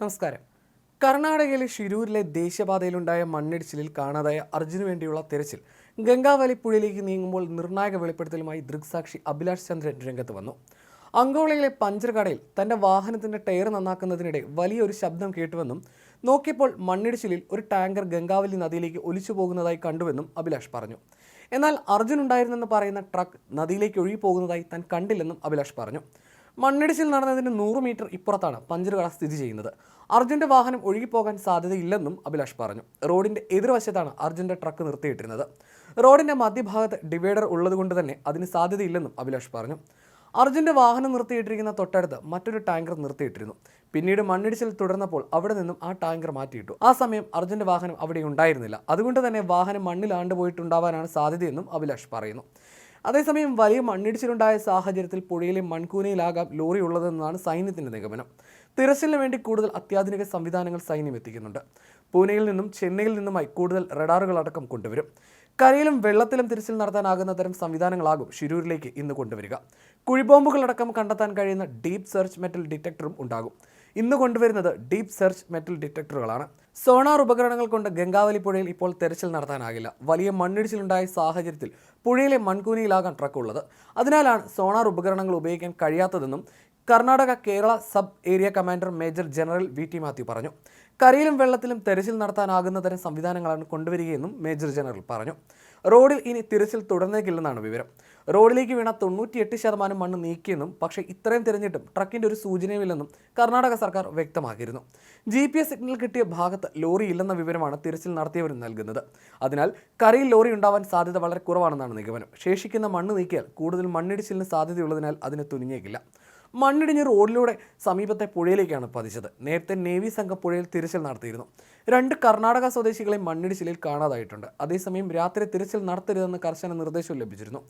നമസ്കാരം. കർണാടകയിലെ ഷിരൂരിലെ ദേശീയപാതയിലുണ്ടായ മണ്ണിടിച്ചിലിൽ കാണാതായ അർജുന് വേണ്ടിയുള്ള തെരച്ചിൽ ഗംഗാവലി പുഴയിലേക്ക് നീങ്ങുമ്പോൾ നിർണായക വെളിപ്പെടുത്തലുമായി ദൃക്സാക്ഷി അഭിലാഷ് ചന്ദ്രൻ രംഗത്ത് വന്നു. അങ്കോളയിലെ പഞ്ചർ കടയിൽ തന്റെ വാഹനത്തിന്റെ ടയർ നന്നാക്കുന്നതിനിടെ വലിയൊരു ശബ്ദം കേട്ടുവെന്നും നോക്കിയപ്പോൾ മണ്ണിടിച്ചിലിൽ ഒരു ടാങ്കർ ഗംഗാവലി നദിയിലേക്ക് ഒലിച്ചു പോകുന്നതായി കണ്ടുവെന്നും അഭിലാഷ് പറഞ്ഞു. എന്നാൽ അർജുൻ ഉണ്ടായിരുന്നെന്ന് പറയുന്ന ട്രക്ക് നദിയിലേക്ക് ഒഴുകി പോകുന്നതായി താൻ കണ്ടില്ലെന്നും അഭിലാഷ് പറഞ്ഞു. മണ്ണിടിച്ചിൽ നടന്നതിന് നൂറ് മീറ്റർ ഇപ്പുറത്താണ് പഞ്ചറുകട സ്ഥിതി ചെയ്യുന്നത്. അർജുന്റെ വാഹനം ഒഴുകിപ്പോകാൻ സാധ്യതയില്ലെന്നും അഭിലാഷ് പറഞ്ഞു. റോഡിന്റെ എതിർവശത്താണ് അർജുന്റെ ട്രക്ക് നിർത്തിയിട്ടിരുന്നത്. റോഡിന്റെ മധ്യഭാഗത്ത് ഡിവൈഡർ ഉള്ളതുകൊണ്ട് തന്നെ അതിന് സാധ്യതയില്ലെന്നും അഭിലാഷ് പറഞ്ഞു. അർജുന്റെ വാഹനം നിർത്തിയിട്ടിരിക്കുന്ന തൊട്ടടുത്ത് മറ്റൊരു ടാങ്കർ നിർത്തിയിട്ടിരുന്നു. പിന്നീട് മണ്ണിടിച്ചിൽ തുടർന്നപ്പോൾ അവിടെ നിന്നും ആ ടാങ്കർ മാറ്റിയിട്ടു. ആ സമയം അർജുന്റെ വാഹനം അവിടെ ഉണ്ടായിരുന്നില്ല. അതുകൊണ്ട് തന്നെ വാഹനം മണ്ണിലാണ്ട് പോയിട്ടുണ്ടാവാനാണ് സാധ്യതയെന്നും അഭിലാഷ് പറയുന്നു. അതേസമയം വലിയ മണ്ണിടിച്ചിലുണ്ടായ സാഹചര്യത്തിൽ പുഴയിലെ മൺകൂനയിലാകാം ലോറി ഉള്ളതെന്നാണ് സൈന്യത്തിന്റെ നിഗമനം. തിരച്ചിലിന് വേണ്ടി കൂടുതൽ അത്യാധുനിക സംവിധാനങ്ങൾ സൈന്യം എത്തിക്കുന്നുണ്ട്. പൂനെയിൽ നിന്നും ചെന്നൈയിൽ നിന്നുമായി കൂടുതൽ റഡാറുകൾ അടക്കം കൊണ്ടുവരും. കരയിലും വെള്ളത്തിലും തിരച്ചിൽ നടത്താനാകുന്ന തരം സംവിധാനങ്ങളാകും ഷിരൂരിലേക്ക് ഇന്ന് കൊണ്ടുവരിക. കുഴിബോംബുകളടക്കം കണ്ടെത്താൻ കഴിയുന്ന ഡീപ് സെർച്ച് മെറ്റൽ ഡിറ്റക്ടറും ഉണ്ടാകും. ഇന്ന് കൊണ്ടുവരുന്നത് ഡീപ് സെർച്ച് മെറ്റൽ ഡിറ്റക്ടറുകളാണ്. സോണാർ ഉപകരണങ്ങൾ കൊണ്ട് ഗംഗാവലി പുഴയിൽ ഇപ്പോൾ തെരച്ചിൽ നടത്താനാകില്ല. വലിയ മണ്ണിടിച്ചിലുണ്ടായ സാഹചര്യത്തിൽ പുഴയിലെ മൺകൂനിയിലാകാൻ ട്രക്ക് ഉള്ളത് അതിനാലാണ് സോണാർ ഉപകരണങ്ങൾ ഉപയോഗിക്കാൻ കഴിയാത്തതെന്നും Karnataka Kerala sub area commander major general V T Mathew പറഞ്ഞു. കരയിലും വെള്ളത്തിലും തെരച്ചിൽ നടത്താനാകുന്ന തരം സംവിധാനങ്ങളാണ് കൊണ്ടുവരികയെന്നും മേജർ ജനറൽ പറഞ്ഞു. റോഡിൽ ഇനി തിരച്ചിൽ തുടർന്നേക്കില്ലെന്നാണ് വിവരം. റോഡിലേക്ക് വീണ തൊണ്ണൂറ്റിയെട്ട് ശതമാനം മണ്ണ് നീക്കിയെന്നും പക്ഷേ ഇത്രയും തിരഞ്ഞിട്ടും ട്രക്കിന്റെ ഒരു സൂചനയുമില്ലെന്നും കർണാടക സർക്കാർ വ്യക്തമാക്കിയിരുന്നു. ജി പി എസ് സിഗ്നൽ കിട്ടിയ ഭാഗത്ത് ലോറി ഇല്ലെന്ന വിവരമാണ് തിരച്ചിൽ നടത്തിയവരും നൽകുന്നത്. അതിനാൽ കരയിൽ ലോറി ഉണ്ടാവാൻ സാധ്യത വളരെ കുറവാണെന്നാണ് നിഗമനം. ശേഷിക്കുന്ന മണ്ണ് നീക്കിയാൽ കൂടുതൽ മണ്ണിടിച്ചിലിന് സാധ്യതയുള്ളതിനാൽ അതിന് തുനിഞ്ഞേക്കില്ല. മണ്ണിടിഞ്ഞ് റോഡിലൂടെ സമീപത്തെ പുഴയിലേക്കാണ് പതിച്ചത്. നേരത്തെ നേവി സംഘം പുഴയിൽ തിരച്ചിൽ നടത്തിയിരുന്നു. രണ്ട് കർണാടക സ്വദേശികളെ മണ്ണിടിച്ചിലിൽ കാണാതായിട്ടുണ്ട്. അതേസമയം രാത്രി തിരച്ചിൽ നടത്തരുതെന്ന് കർശന നിർദ്ദേശവും ലഭിച്ചിരുന്നു.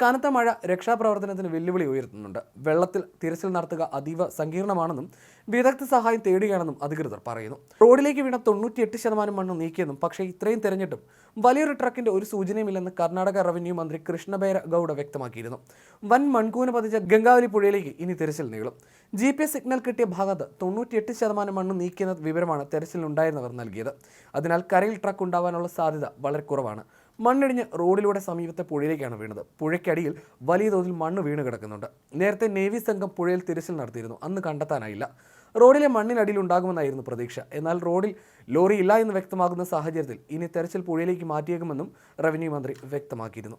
കനത്ത മഴ രക്ഷാപ്രവർത്തനത്തിന് വെല്ലുവിളി ഉയർത്തുന്നുണ്ട്. വെള്ളത്തിൽ തിരച്ചിൽ നടത്തുക അതീവ സങ്കീർണമാണെന്നും വിദഗ്ധ സഹായം തേടുകയാണെന്നും അധികൃതർ പറയുന്നു. റോഡിലേക്ക് വീണ തൊണ്ണൂറ്റിയെട്ട് ശതമാനം മണ്ണ് നീക്കിയെന്നും പക്ഷേ ഇത്രയും തെരഞ്ഞിട്ടും വലിയൊരു ട്രക്കിന്റെ ഒരു സൂചനയുമില്ലെന്ന് കർണാടക റവന്യൂ മന്ത്രി കൃഷ്ണബൈര ഗൗഡ വ്യക്തമാക്കിയിരുന്നു. വൻ മൺകൂന പതിച്ച ഗംഗാവലി പുഴയിലേക്ക് ഇനി തിരച്ചിൽ നീളും. ജി സിഗ്നൽ കിട്ടിയ ഭാഗത്ത് തൊണ്ണൂറ്റിയെട്ട് ശതമാനം മണ്ണ് നീക്കിയെന്ന വിവരമാണ് തെരച്ചിലുണ്ടായിരുന്നവർ നൽകിയത്. അതിനാൽ കരയിൽ ട്രക്ക് ഉണ്ടാവാനുള്ള സാധ്യത വളരെ കുറവാണ്. മണ്ണിടിഞ്ഞ് റോഡിലൂടെ സമീപത്തെ പുഴയിലേക്കാണ് വീണത്. പുഴയ്ക്കടിയിൽ വലിയ തോതിൽ മണ്ണ് വീണ് കിടക്കുന്നുണ്ട്. നേരത്തെ നേവി സംഘം പുഴയിൽ തിരച്ചിൽ നടത്തിയിരുന്നു. അന്ന് കണ്ടെത്താനായില്ല. റോഡിലെ മണ്ണിനടിയിൽ ഉണ്ടാകുമെന്നായിരുന്നു പ്രതീക്ഷ. എന്നാൽ റോഡിൽ ലോറി ഇല്ല എന്ന് വ്യക്തമാകുന്ന സാഹചര്യത്തിൽ ഇനി തെരച്ചിൽ പുഴയിലേക്ക് മാറ്റിയേക്കുമെന്നും റവന്യൂ മന്ത്രി വ്യക്തമാക്കിയിരുന്നു.